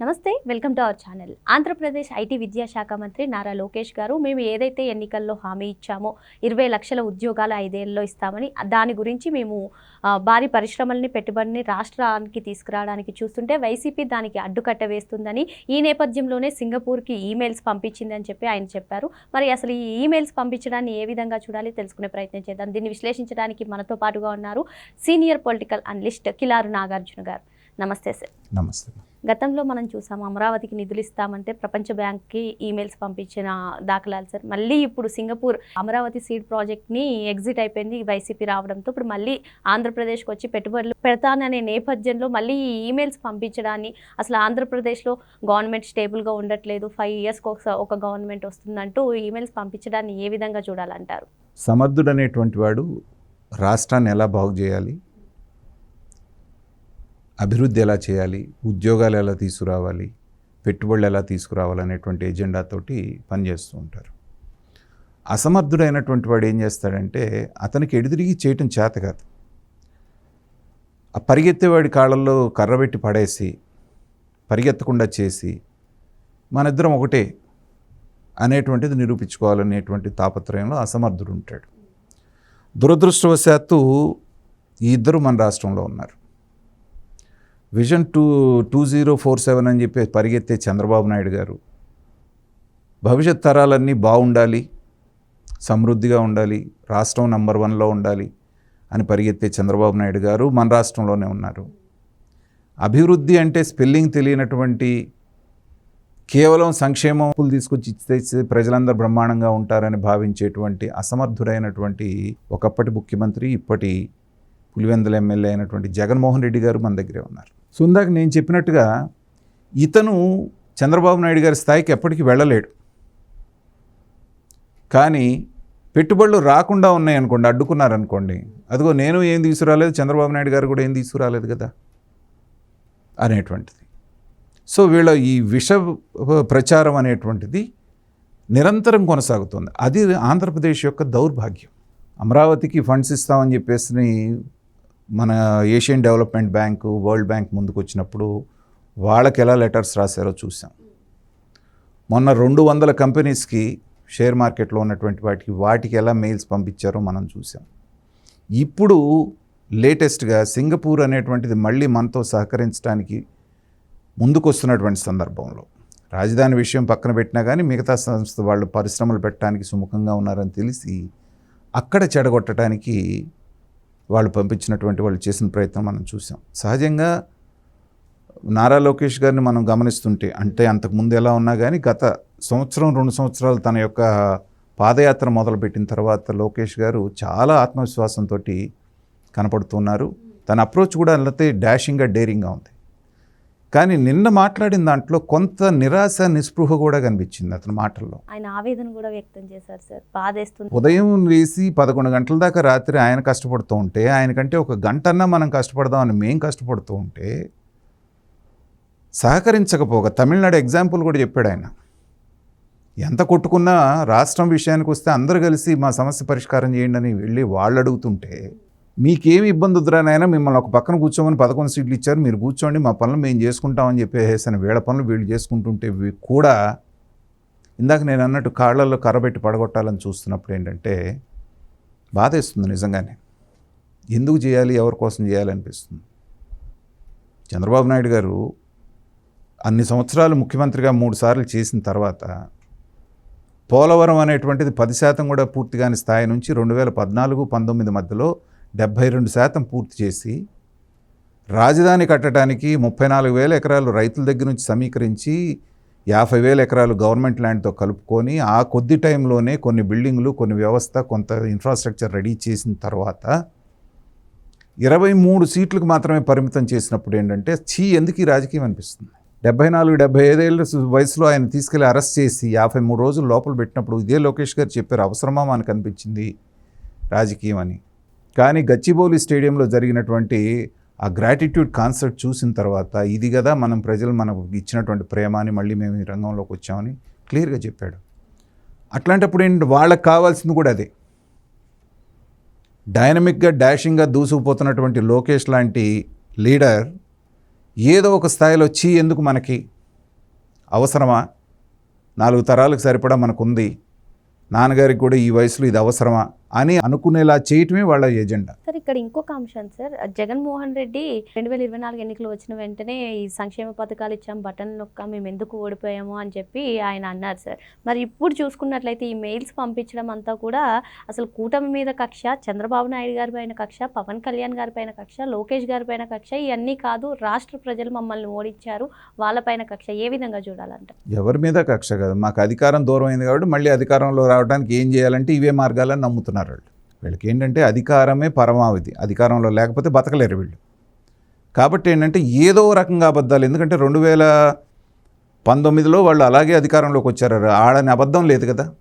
నమస్తే welcome to our channel. Andhra Pradesh IT విద్యాశాఖ మంత్రి నారా లోకేష్ గారు మేము ఏదైతే ఎన్నికల్లో హామీ ఇచ్చామో ఇరవై లక్షల ఉద్యోగాలు ఐదేళ్ళలో ఇస్తామని దాని గురించి మేము భారీ పరిశ్రమల్ని పెట్టుబడిని రాష్ట్రానికి తీసుకురావడానికి చూస్తుంటే వైసీపీ దానికి అడ్డుకట్ట వేస్తుందని ఈ నేపథ్యంలోనే సింగపూర్కి ఈమెయిల్స్ పంపించిందని చెప్పి ఆయన చెప్పారు. మరి అసలు ఈ ఈమెయిల్స్ పంపించడాన్ని ఏ విధంగా చూడాలి తెలుసుకునే ప్రయత్నం చేద్దాం. దీన్ని విశ్లేషించడానికి మనతో పాటుగా ఉన్నారు senior political analyst Kilaru Nagarjuna garu. నమస్తే సార్. నమస్తే. గతంలో మనం చూసాం అమరావతికి నిధులు ఇస్తామంటే ప్రపంచ బ్యాంక్కి ఈమెయిల్స్ పంపించిన దాఖలాలు సార్. మళ్ళీ ఇప్పుడు సింగపూర్ అమరావతి సీడ్ ప్రాజెక్ట్ని ఎగ్జిట్ అయిపోయింది వైసీపీ రావడంతో. ఇప్పుడు మళ్ళీ ఆంధ్రప్రదేశ్కి వచ్చి పెట్టుబడులు పెడతాననే నేపథ్యంలో మళ్ళీ ఈ ఈమెయిల్స్ పంపించడాన్ని అసలు ఆంధ్రప్రదేశ్లో గవర్నమెంట్ స్టేబుల్గా ఉండట్లేదు. ఫైవ్ ఇయర్స్కి ఒక ఒక గవర్నమెంట్ వస్తుందంటూ ఈమెయిల్స్ పంపించడాన్ని ఏ విధంగా చూడాలంటారు? సమర్థుడు అనేటువంటి వాడు రాష్ట్రాన్ని ఎలా బాగు చేయాలి? అభివృద్ధి ఎలా చేయాలి? ఉద్యోగాలు ఎలా తీసుకురావాలి? పెట్టుబడులు ఎలా తీసుకురావాలి అనేటువంటి ఎజెండాతోటి పనిచేస్తూ ఉంటారు. అసమర్థుడైనటువంటి వాడు ఏం చేస్తాడంటే అతనికి ఎడిదిరిగి చేయటం చేత కాదు. ఆ పరిగెత్తేవాడి కాళ్ళల్లో కర్రబెట్టి పడేసి పరిగెత్తకుండా చేసి మన ఇద్దరం ఒకటే అనేటువంటిది నిరూపించుకోవాలనేటువంటి తాపత్రయంలో అసమర్థుడు ఉంటాడు. దురదృష్టవశాత్తు ఈ ఇద్దరు మన రాష్ట్రంలో ఉన్నారు. Vision two two zero four seven అని చెప్పి పరిగెత్తే చంద్రబాబు నాయుడు గారు భవిష్యత్ తరాలన్నీ బాగుండాలి సమృద్ధిగా ఉండాలి రాష్ట్రం నంబర్ వన్లో ఉండాలి అని పరిగెత్తే చంద్రబాబు నాయుడు గారు మన రాష్ట్రంలోనే ఉన్నారు. అభివృద్ధి అంటే స్పెల్లింగ్ తెలియనటువంటి కేవలం సంక్షేమం తీసుకొచ్చి ఇస్తే ప్రజలందరూ బ్రహ్మాండంగా ఉంటారని భావించేటువంటి అసమర్థుడైనటువంటి ఒకప్పటి ముఖ్యమంత్రి ఇప్పటి పులివెందుల ఎమ్మెల్యే అయినటువంటి జగన్మోహన్ రెడ్డి గారు మన దగ్గరే ఉన్నారు. సో ఇందాక నేను చెప్పినట్టుగా ఇతను చంద్రబాబు నాయుడు గారి స్థాయికి ఎప్పటికీ వెళ్ళలేడు. కానీ పెట్టుబడులు రాకుండా ఉన్నాయనుకోండి అడ్డుకున్నారనుకోండి అదిగో నేను ఏం తీసుకురాలేదు చంద్రబాబు నాయుడు గారు కూడా ఏం తీసుకురాలేదు కదా అనేటువంటిది. సో వీళ్ళ ఈ విష ప్రచారం అనేటువంటిది నిరంతరం కొనసాగుతుంది. అది ఆంధ్రప్రదేశ్ యొక్క దౌర్భాగ్యం. అమరావతికి ఫండ్స్ ఇస్తామని చెప్పేసి మన Asian development bank world bank ముందుకు వచ్చినప్పుడు వాళ్ళకి ఎలా లెటర్స్ రాశారో చూసాం మొన్న రెండు వందల కంపెనీస్కి షేర్ మార్కెట్లో ఉన్నటువంటి వాటికి వాటికి ఎలా మెయిల్స్ పంపించారో మనం చూసాం ఇప్పుడు లేటెస్ట్గా సింగపూర్ అనేటువంటిది మళ్ళీ మనతో సహకరించడానికి ముందుకు వస్తున్నటువంటి సందర్భంలో. రాజధాని విషయం పక్కన పెట్టినా కానీ మిగతా సంస్థ వాళ్ళు పరిశ్రమలు పెట్టడానికి సుముఖంగా ఉన్నారని తెలిసి అక్కడ చెడగొట్టడానికి వాళ్ళు పంపించినటువంటి వాళ్ళు చేసిన ప్రయత్నం మనం చూసాం. సహజంగా నారా లోకేష్ గారిని మనం గమనిస్తుంటే అంటే అంతకుముందు ఎలా ఉన్నా కానీ గత సంవత్సరం రెండు సంవత్సరాలు తన యొక్క పాదయాత్ర మొదలుపెట్టిన తర్వాత లోకేష్ గారు చాలా ఆత్మవిశ్వాసంతో కనపడుతున్నారు. తన అప్రోచ్ కూడా అల్లతే డాషింగ్గా డేరింగ్గా ఉంది. కానీ నిన్న మాట్లాడిన దాంట్లో కొంత నిరాశ నిస్పృహ కూడా కనిపించింది అతని మాటల్లో. ఆయన ఆవేదన కూడా వ్యక్తం చేశారు సార్. బాధేస్తుంది. ఉదయం లేచి పదకొండు గంటల దాకా రాత్రి ఆయన కష్టపడుతూ ఉంటే ఆయనకంటే ఒక గంటన్నా మనం కష్టపడదామని మేం కష్టపడుతూ ఉంటే సహకరించకపోగా తమిళనాడు ఎగ్జాంపుల్ కూడా చెప్పాడు ఆయన. ఎంత కొట్టుకున్నా రాష్ట్రం విషయానికి వస్తే అందరూ కలిసి మా సమస్య పరిష్కారం చేయండి అని వెళ్ళి వాళ్ళు అడుగుతుంటే మీకేమి ఇబ్బంది వద్దురానైనా మిమ్మల్ని ఒక పక్కన కూర్చోమని పదకొండు సీట్లు ఇచ్చారు మీరు కూర్చోండి మా పనులు మేము చేసుకుంటామని చెప్పేసాను వీళ్ళ పనులు వీళ్ళు చేసుకుంటుంటే కూడా ఇందాక నేను అన్నట్టు కాళ్ళల్లో కర్రబెట్టి పడగొట్టాలని చూస్తున్నప్పుడు ఏంటంటే బాధేస్తుంది నిజంగానే. ఎందుకు చేయాలి ఎవరి కోసం చేయాలి అనిపిస్తుంది. చంద్రబాబు నాయుడు గారు అన్ని సంవత్సరాలు ముఖ్యమంత్రిగా మూడు సార్లు చేసిన తర్వాత పోలవరం అనేటువంటిది పది శాతం కూడా పూర్తి కాని స్థాయి నుంచి రెండు వేల పద్నాలుగు పంతొమ్మిది మధ్యలో డెబ్భై రెండు శాతం పూర్తి చేసి రాజధాని కట్టడానికి ముప్పై నాలుగు వేల ఎకరాలు రైతుల దగ్గర నుంచి సమీకరించి యాభై వేల ఎకరాలు గవర్నమెంట్ ల్యాండ్తో కలుపుకొని ఆ కొద్ది టైంలోనే కొన్ని బిల్డింగ్లు కొన్ని వ్యవస్థ కొంత ఇన్ఫ్రాస్ట్రక్చర్ రెడీ చేసిన తర్వాత ఇరవై మూడు సీట్లకు మాత్రమే పరిమితం చేసినప్పుడు ఏంటంటే చీ ఎందుకు ఈ రాజకీయం అనిపిస్తుంది? డెబ్బై నాలుగు డెబ్బై ఐదేళ్ళ వయసులో ఆయన తీసుకెళ్ళి అరెస్ట్ చేసి యాభై మూడు రోజులు లోపల పెట్టినప్పుడు ఇదే లోకేష్ గారు చెప్పారు అవసరమా మనకు అనిపించింది రాజకీయం అని. కానీ గచ్చిబౌలి స్టేడియంలో జరిగినటువంటి ఆ గ్రాటిట్యూడ్ కాన్సర్ట్ చూసిన తర్వాత ఇది కదా మనం ప్రజలు మనకు ఇచ్చినటువంటి ప్రేమ అని మళ్ళీ మేము ఈ రంగంలోకి వచ్చామని క్లియర్గా చెప్పాడు. అట్లాంటప్పుడు ఏంటి? వాళ్ళకి కావాల్సింది కూడా అదే. డైనమిక్గా డాషింగ్గా దూసుకుపోతున్నటువంటి లోకేష్ లాంటి లీడర్ ఏదో ఒక స్థాయిలో చీ ఎందుకు మనకి? అవసరమా? నాలుగు తరాలకు సరిపడా మనకుంది. నాన్నగారికి కూడా ఈ వయసులో ఇది అవసరమా? అని అనుకునేలా చేయటమే వాళ్ళ ఎజెండా. సార్ ఇక్కడ ఇంకొక అంశం సార్. జగన్మోహన్ రెడ్డి రెండు వేల ఇరవై నాలుగు ఎన్నికలు వచ్చిన వెంటనే ఈ సంక్షేమ పథకాలు ఇచ్చాం బటన్ నొక్క మేము ఎందుకు ఓడిపోయాము అని చెప్పి ఆయన అన్నారు సార్. మరి ఇప్పుడు చూసుకున్నట్లయితే ఈ మెయిల్స్ పంపించడం అంతా కూడా అసలు కూటమి మీద కక్ష చంద్రబాబు నాయుడు గారి పైన కక్ష పవన్ కళ్యాణ్ గారి పైన కక్ష లోకేష్ గారి పైన కక్ష ఇవన్నీ కాదు రాష్ట్ర ప్రజలు మమ్మల్ని ఓడించారు వాళ్ళపైన కక్ష. ఏ విధంగా చూడాలంట? ఎవరి మీద కక్ష కాదు. మాకు అధికారం దూరం అయింది కాబట్టి మళ్ళీ అధికారంలో రావడానికి ఏం చేయాలంటే ఇవే మార్గాలని అనుకుంటున్నారు వాళ్ళు వీళ్ళకి ఏంటంటే అధికారమే పరమావధి. అధికారంలో లేకపోతే బతకలేరు వీళ్ళు. కాబట్టి ఏంటంటే ఏదో రకంగా అబద్ధాలు. ఎందుకంటే రెండు వేల పంతొమ్మిదిలో వాళ్ళు అలాగే అధికారంలోకి వచ్చారు. ఆడని అబద్ధం లేదు కదా.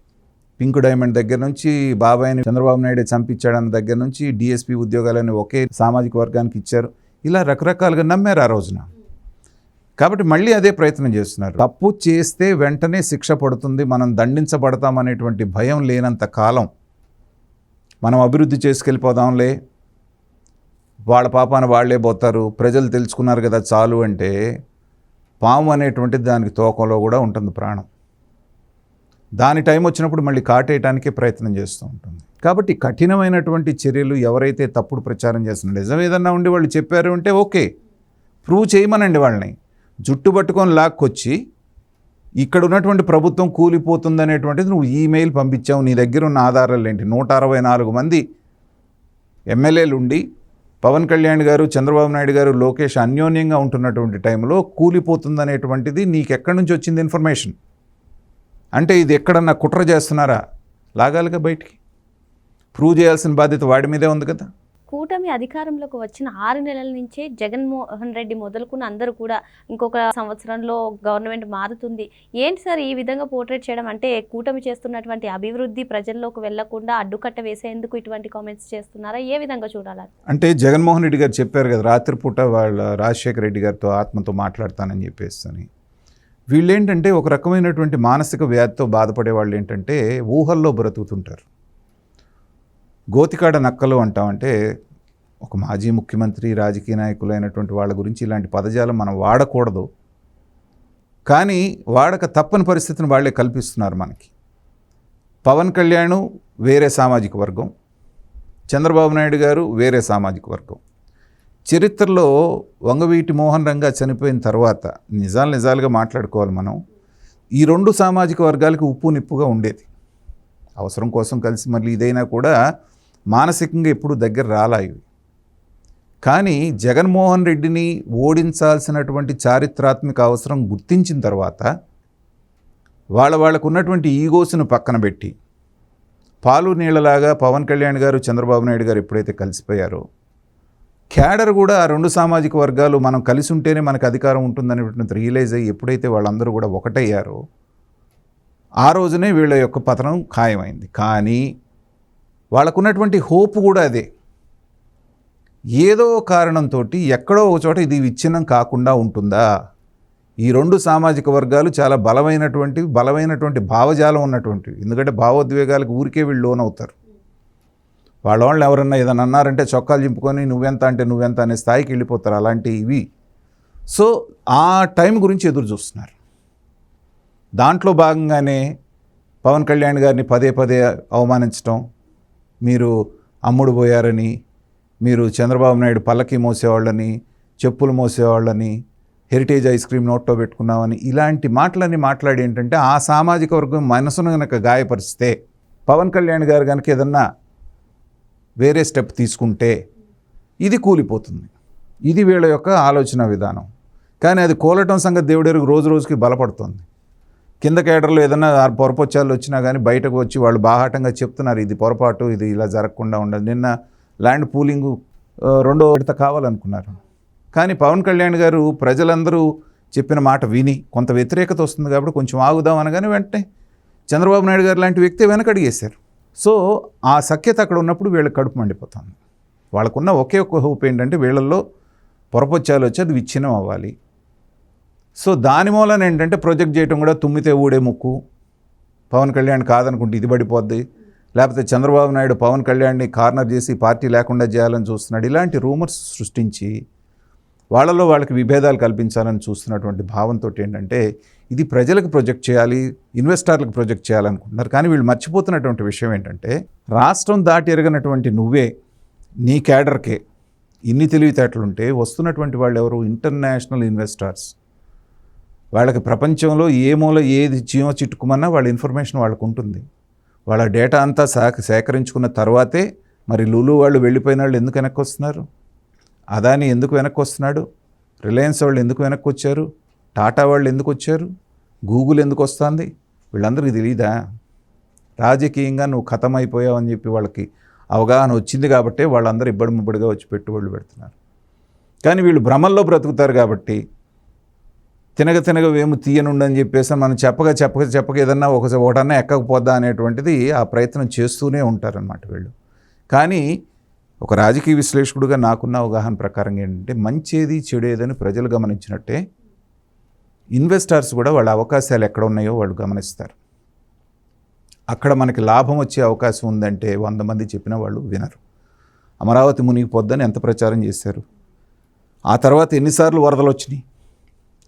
పింక్ డైమండ్ దగ్గర నుంచి బాబాయ్ని చంద్రబాబు నాయుడు చంపించాడన్న దగ్గర నుంచి డిఎస్పీ ఉద్యోగాలని ఒకే సామాజిక వర్గానికి ఇచ్చారు. ఇలా రకరకాలుగా నమ్మారు ఆ రోజున. కాబట్టి మళ్ళీ అదే ప్రయత్నం చేస్తున్నారు. తప్పు చేస్తే వెంటనే శిక్ష పడుతుంది. మనం దండించబడతాం అనేటువంటి భయం లేనంత కాలం మనం అభివృద్ధి చేసుకెళ్ళిపోదాంలే. వాళ్ళ పాపాన వాళ్ళే పోతారు. ప్రజలు తెలుసుకున్నారు కదా చాలు అంటే పాము అనేటువంటిది దానికి తోకంలో కూడా ఉంటుంది ప్రాణం. దాని టైం వచ్చినప్పుడు మళ్ళీ కాటేయటానికే ప్రయత్నం చేస్తూ ఉంటుంది. కాబట్టి కఠినమైనటువంటి చర్యలు ఎవరైతే తప్పుడు ప్రచారం చేస్తున్నారు నిజం ఏదన్నా ఉండి వాళ్ళు చెప్పారు అంటే ఓకే. ప్రూవ్ చేయమనండి వాళ్ళని. జుట్టు పట్టుకొని లాక్కొచ్చి ఇక్కడ ఉన్నటువంటి ప్రభుత్వం కూలిపోతుంది అనేటువంటిది నువ్వు ఈమెయిల్ పంపించావు నీ దగ్గర ఉన్న ఆధారాలు ఏంటి? నూట అరవై నాలుగు మంది ఎమ్మెల్యేలు ఉండి పవన్ కళ్యాణ్ గారు చంద్రబాబు నాయుడు గారు లోకేష్ అన్యోన్యంగా ఉంటున్నటువంటి టైంలో కూలిపోతుంది అనేటువంటిది నీకు ఎక్కడి నుంచి వచ్చింది ఇన్ఫర్మేషన్? అంటే ఇది ఎక్కడన్నా కుట్ర చేస్తున్నారా? లాగాలిగా బయటికి? ప్రూవ్ చేయాల్సిన బాధ్యత వాడి మీదే ఉంది కదా? కూటమి అధికారంలోకి వచ్చిన ఆరు నెలల నుంచే జగన్మోహన్ రెడ్డి మొదలుకున్న అందరూ కూడా ఇంకొక సంవత్సరంలో గవర్నమెంట్ మారుతుంది. ఏంటి సార్ ఈ విధంగా పోర్ట్రేట్ చేయడం? అంటే కూటమి చేస్తున్నటువంటి అభివృద్ధి ప్రజల్లోకి వెళ్ళకుండా అడ్డుకట్ట వేసేందుకు ఇటువంటి కామెంట్స్ చేస్తున్నారా? ఏ విధంగా చూడాలి? అంటే జగన్మోహన్ రెడ్డి గారు చెప్పారు కదా రాత్రిపూట వాళ్ళ రాజశేఖర రెడ్డి గారితో ఆత్మతో మాట్లాడతానని చెప్పేసి వీళ్ళేంటంటే ఒక రకమైనటువంటి మానసిక వ్యాధితో బాధపడే వాళ్ళు ఏంటంటే ఊహల్లో బ్రతుకుతుంటారు. గోతికాడ నక్కలు అంటామంటే ఒక మాజీ ముఖ్యమంత్రి రాజకీయ నాయకులు అయినటువంటి వాళ్ళ గురించి ఇలాంటి పదజాలం మనం వాడకూడదు. కానీ వాడక తప్పని పరిస్థితిని వాళ్ళే కల్పిస్తున్నారు మనకి. పవన్ కళ్యాణ్ వేరే సామాజిక వర్గం. చంద్రబాబు నాయుడు గారు వేరే సామాజిక వర్గం. చరిత్రలో వంగవీటి మోహన్ రంగా చనిపోయిన తర్వాత నిజాలు నిజాలుగా మాట్లాడుకోవాలి మనం. ఈ రెండు సామాజిక వర్గాలకి ఉప్పు నిప్పుగా ఉండేది. అవసరం కోసం కలిసి మళ్ళీ ఇదైనా కూడా మానసికంగా ఎప్పుడు దగ్గర రాలాయి కానీ జగన్మోహన్ రెడ్డిని ఓడించాల్సినటువంటి చారిత్రాత్మక అవసరం గుర్తించిన తర్వాత వాళ్ళ వాళ్ళకు ఉన్నటువంటి ఈగోస్ను పక్కన పెట్టి పాలు నీళ్ళలాగా పవన్ కళ్యాణ్ గారు చంద్రబాబు నాయుడు గారు ఎప్పుడైతే కలిసిపోయారో క్యాడర్ కూడా ఆ రెండు సామాజిక వర్గాలు మనం కలిసి ఉంటేనే మనకు అధికారం ఉంటుందనేటువంటి రియలైజ్ అయ్యి ఎప్పుడైతే వాళ్ళందరూ కూడా ఒకటయ్యారో ఆ రోజునే వీళ్ళ యొక్క పతనం ఖాయమైంది. కానీ వాళ్ళకున్నటువంటి హోప్ కూడా అదే. ఏదో కారణంతో ఎక్కడో ఒక చోట ఇది విచ్ఛిన్నం కాకుండా ఉంటుందా? ఈ రెండు సామాజిక వర్గాలు చాలా బలమైనటువంటి బలమైనటువంటి భావజాలం ఉన్నటువంటివి ఎందుకంటే భావోద్వేగాలకు ఊరికే వీళ్ళు లోనవుతారు. వాళ్ళ వాళ్ళు ఎవరన్నా ఏదన్నా అన్నారంటే చొక్కాలు చింపుకొని నువ్వెంత అంటే నువ్వెంత అనే స్థాయికి వెళ్ళిపోతారు. అలాంటి ఇవి. సో ఆ టైం గురించి ఎదురు చూస్తున్నారు. దాంట్లో భాగంగానే పవన్ కళ్యాణ్ గారిని పదే పదే అవమానించడం మీరు అమ్ముడు పోయారని మీరు చంద్రబాబు నాయుడు పల్లకి మోసేవాళ్ళని చెప్పులు మోసేవాళ్ళని హెరిటేజ్ ఐస్ క్రీమ్ నోట్లో పెట్టుకున్నామని ఇలాంటి మాటలన్నీ మాట్లాడి ఏంటంటే ఆ సామాజిక వర్గం మనసును కనుక గాయపరిస్తే పవన్ కళ్యాణ్ గారు కనుక ఏదన్నా వేరే స్టెప్ తీసుకుంటే ఇది కూలిపోతుంది. ఇది వీళ్ళ యొక్క ఆలోచన విధానం. కానీ అది కూలటం సంగతి దేవుడెరుగు రోజు రోజుకి బలపడుతుంది. కింద కేడర్లో ఏదైనా పొరపొచ్చాలు వచ్చినా కానీ బయటకు వచ్చి వాళ్ళు బాహాటంగా చెప్తున్నారు ఇది పొరపాటు ఇది ఇలా జరగకుండా ఉండదు నిన్న ల్యాండ్ పూలింగు రెండో విడత కావాలనుకున్నారు. కానీ పవన్ కళ్యాణ్ గారు ప్రజలందరూ చెప్పిన మాట విని కొంత వ్యతిరేకత వస్తుంది కాబట్టి కొంచెం ఆగుదాం అనగానే వెంటనే చంద్రబాబు నాయుడు గారు లాంటి వ్యక్తి వెనకడిగేశారు సో ఆ సఖ్యత అక్కడ ఉన్నప్పుడు వీళ్ళకి కడుపు మండిపోతుంది. వాళ్ళకున్న ఒకే ఒక్క హోప్ ఏంటంటే వీళ్ళల్లో పొరపొచ్చాలు వచ్చి అది విచ్ఛిన్నం అవ్వాలి. సో దాని మూలన ఏంటంటే ప్రొజెక్ట్ చేయటం కూడా తుమ్మితే ఊడే ముక్కు. పవన్ కళ్యాణ్ కాదనుకుంటే ఇది పడిపోద్ది. లేకపోతే చంద్రబాబు నాయుడు పవన్ కళ్యాణ్ని కార్నర్ చేసి పార్టీ లేకుండా చేయాలని చూస్తున్నాడు. ఇలాంటి రూమర్స్ సృష్టించి వాళ్ళలో వాళ్ళకి విభేదాలు కల్పించాలని చూస్తున్నటువంటి భావంతో ఏంటంటే ఇది ప్రజలకు ప్రొజెక్ట్ చేయాలి ఇన్వెస్టర్లకు ప్రొజెక్ట్ చేయాలనుకుంటున్నారు. కానీ వీళ్ళు మర్చిపోతున్నటువంటి విషయం ఏంటంటే రాష్ట్రం దాటి ఎరగనటువంటి నువ్వే నీ క్యాడర్కే ఇన్ని తెలివితేటలుంటే వస్తున్నటువంటి వాళ్ళు ఎవరు? ఇంటర్నేషనల్ ఇన్వెస్టర్స్ వాళ్ళకి ప్రపంచంలో ఏ మూల ఏది జీవం చిట్టుకుమన్నా వాళ్ళ ఇన్ఫర్మేషన్ వాళ్ళకు ఉంటుంది. వాళ్ళ డేటా అంతా సేక సేకరించుకున్న తర్వాతే మరి లులు వాళ్ళు వెళ్ళిపోయిన వాళ్ళు ఎందుకు వెనక్కి వస్తున్నారు? అదాని ఎందుకు వెనక్కి వస్తున్నాడు? రిలయన్స్ వాళ్ళు ఎందుకు వెనక్కి వచ్చారు? టాటా వాళ్ళు ఎందుకు వచ్చారు? గూగుల్ ఎందుకు వస్తుంది? వీళ్ళందరికీ తెలియదా రాజకీయంగా నువ్వు ఖతం అయిపోయావు అని చెప్పి వాళ్ళకి అవగాహన వచ్చింది కాబట్టి వాళ్ళందరూ ఇబ్బడి ముబ్బడిగా వచ్చి పెట్టుబడులు పెడుతున్నారు. కానీ వీళ్ళు భ్రమల్లో బ్రతుకుతారు కాబట్టి తినగ తినగ వేము తీయనుండని చెప్పేసి మనం చెప్పగా చెప్పక చెప్పక ఏదన్నా ఒక ఒకటన్నా ఎక్కకపోద్దా అనేటువంటిది ఆ ప్రయత్నం చేస్తూనే ఉంటారన్నమాట వీళ్ళు. కానీ ఒక రాజకీయ విశ్లేషకుడుగా నాకున్న అవగాహన ప్రకారం ఏంటంటే మంచేది చెడేదని ప్రజలు గమనించినట్టే ఇన్వెస్టర్స్ కూడా వాళ్ళ అవకాశాలు ఎక్కడ ఉన్నాయో వాళ్ళు గమనిస్తారు. అక్కడ మనకి లాభం వచ్చే అవకాశం ఉందంటే వంద మంది చెప్పిన వాళ్ళు వినరు. అమరావతి మునిగిపోద్దని ఎంత ప్రచారం చేశారు? ఆ తర్వాత ఎన్నిసార్లు వరదలు వచ్చినాయి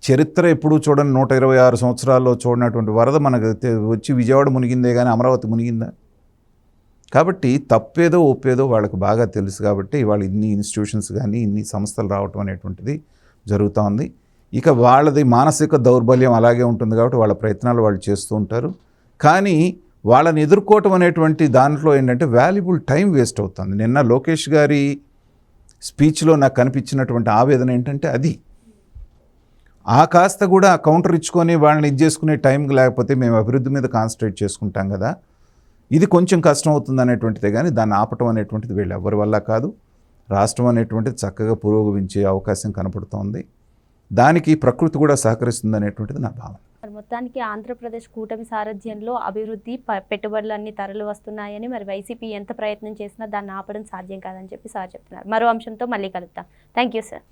చరిత్ర ఎప్పుడూ చూడని నూట ఇరవై ఆరు సంవత్సరాల్లో చూడనటువంటి వరద మనకు వచ్చి విజయవాడ మునిగిందే కానీ అమరావతి మునిగిందా? కాబట్టి తప్పేదో ఒప్పేదో వాళ్ళకి బాగా తెలుసు కాబట్టి వాళ్ళు ఇన్ని ఇన్స్టిట్యూషన్స్ కానీ ఇన్ని సంస్థలు రావటం అనేటువంటిది జరుగుతూ ఉంది ఇక వాళ్ళది మానసిక దౌర్బల్యం అలాగే ఉంటుంది కాబట్టి వాళ్ళ ప్రయత్నాలు వాళ్ళు చేస్తూ ఉంటారు. కానీ వాళ్ళని ఎదుర్కోవటం అనేటువంటి దాంట్లో ఏంటంటే వాల్యుబుల్ టైం వేస్ట్ అవుతుంది. నిన్న లోకేష్ గారి స్పీచ్లో నాకు కనిపించినటువంటి ఆవేదన ఏంటంటే అది. ఆ కాస్త కూడా కౌంటర్ ఇచ్చుకొని వాళ్ళని ఇది చేసుకునే టైం లేకపోతే మేము అభివృద్ధి మీద కాన్సన్ట్రేట్ చేసుకుంటాం కదా. ఇది కొంచెం కష్టం అవుతుంది అనేటువంటిదే కానీ దాన్ని ఆపటం అనేటువంటిది వీళ్ళు ఎవరి వల్ల కాదు. రాష్ట్రం అనేటువంటిది చక్కగా పురోగమించే అవకాశం కనపడుతోంది. దానికి ప్రకృతి కూడా సహకరిస్తుంది అనేటువంటిది నా భావన. మరి మొత్తానికి ఆంధ్రప్రదేశ్ కూటమి సారథ్యంలో అభివృద్ధి పెట్టుబడులు అన్ని తరలు వస్తున్నాయని మరి వైసీపీ ఎంత ప్రయత్నం చేసినా దాన్ని ఆపడం సాధ్యం కాదని చెప్పి సార్ చెప్తున్నారు. మరో అంశంతో మళ్ళీ కలుద్దాం. Thank you sir.